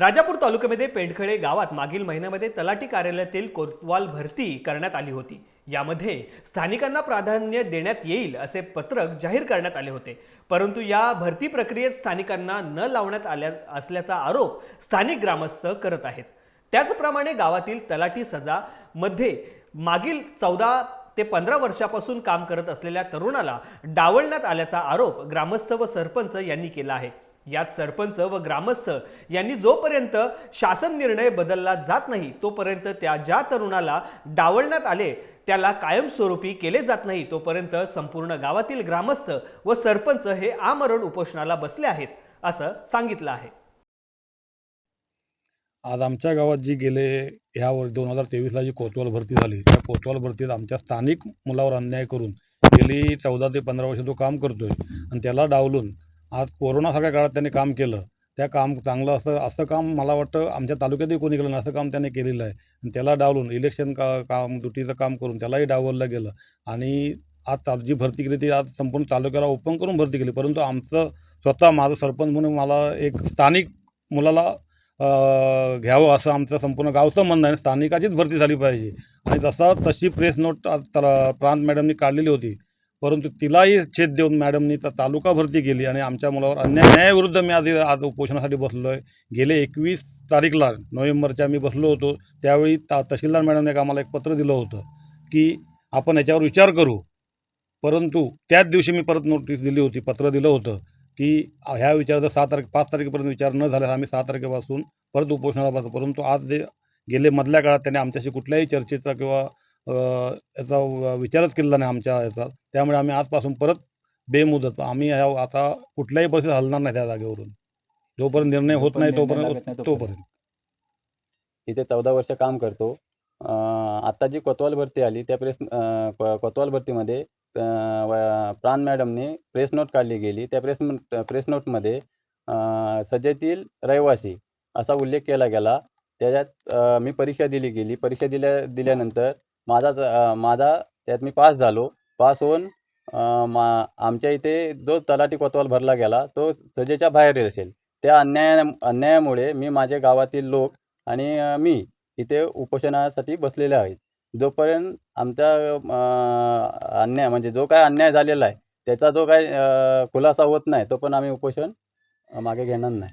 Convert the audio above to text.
राजापूर तालुक्यामध्ये पेंडखळे गावात मागील महिन्यामध्ये तलाठी कार्यालयातील कोतवाल भरती करण्यात आली होती. यामध्ये स्थानिकांना प्राधान्य देण्यात येईल असे पत्रक जाहीर करण्यात आले होते. परंतु या भरती प्रक्रियेत स्थानिकांना न लावण्यात आल्या असल्याचा आरोप स्थानिक ग्रामस्थ करत आहेत. त्याचप्रमाणे गावातील तलाठी सजा मध्ये मागील चौदा ते पंधरा वर्षापासून काम करत असलेल्या तरुणाला डावलण्यात आल्याचा आरोप ग्रामस्थ व सरपंच यांनी केला आहे. यात सरपंच व ग्रामस्थ यांनी जोपर्यंत शासन निर्णय बदलला जात नाही तोपर्यंत त्या ज्या तरुणाला डावलण्यात आले त्याला कायमस्वरूपी केले जात नाही तोपर्यंत संपूर्ण गावातील ग्रामस्थ व सरपंच हे आमरण उपोषणाला बसले आहेत असं सांगितलं आहे. आज आमच्या गावात जी गेले ह्या वर्ष दोन हजार तेवीसला जी कोतवाल भरती झाली त्या कोतवाल भरतीत आमच्या स्थानिक मुलावर अन्याय करून गेली चौदा ते पंधरा वर्ष तो काम करतोय आणि त्याला डावलून आज कोरोनासारख्या काळात त्याने काम केलं. त्या काम चांगलं असं असं काम मला वाटतं आमच्या तालुक्यातही कोणी केलं नाही असं काम त्याने केलेलं आहे. आणि त्याला डावलून इलेक्शन का काम ड्युटीचं काम करून त्यालाही डावललं गेलं. आणि आज ताल जी भरती केली ती आज संपूर्ण तालुक्याला ओपन करून भरती केली. परंतु आमचं स्वतः माझं सरपंच म्हणून मला एक स्थानिक मुलाला घ्यावं असं आमचं संपूर्ण गावचं म्हणणं आहे. स्थानिकाचीच भरती झाली पाहिजे. आणि तसा तशी प्रेस नोट आज प्रांत मॅडमनी काढलेली होती. परंतु तिलाही छेद देऊन मॅडमनी तर तालुका भरती केली आणि आमच्या मुलावर अन्याय न्यायाविरुद्ध मी आधी आज उपोषणासाठी बसलो आहे गेले एकवीस तारीखला नोव्हेंबरच्या मी बसलो होतो. त्यावेळी ता तहसीलदार मॅडमने आम्हाला एक पत्र दिलं होतं की आपण याच्यावर विचार करू. परंतु त्याच दिवशी मी परत नोटीस दिली होती. पत्र दिलं होतं की ह्या विचाराचा सहा तारखे पाच तारखेपर्यंत विचार न झाल्यास आम्ही सहा तारखेपासून परत उपोषणाला बसतो परंतु आज जे गेले मधल्या काळात त्याने आमच्याशी कुठल्याही चर्चेचा किंवा याचा विचारच केलेला नाही आमच्या याचा. त्यामुळे आम्ही आजपासून परत बेमुदत. आम्ही ह्या आता कुठल्याही परिस्थितीत हलणार नाही त्या जागेवरून. जोपर्यंत निर्णय होत नाही तोपर्यंत तोपर्यंत. इथे चौदा वर्ष काम करतो. आता जी कोतवाल भरती आली त्या प्रेस कोतवाल भरतीमध्ये प्राण मॅडमने प्रेस नोट काढली गेली. त्या प्रेस प्रेस नोटमध्ये सजेतील रहिवासी असा उल्लेख केला गेला. त्याच्यात मी परीक्षा दिली गेली. परीक्षा दिल्या दिल्यानंतर माझा माझा त्यात मी पास झालो. पास होऊन मा आमच्या इथे जो तलाठी कोतवाल भरला गेला तो सजेच्या बाहेर असेल त्या अन्याया अन्यायामुळे मी माझ्या गावातील लोक आणि मी इथे उपोषणासाठी बसलेले आहेत. जोपर्यंत आमचा अन्याय म्हणजे जो काय अन्याय झालेला आहे त्याचा जो काय खुलासा होत नाही तो पण आम्ही उपोषण मागे घेणार नाही.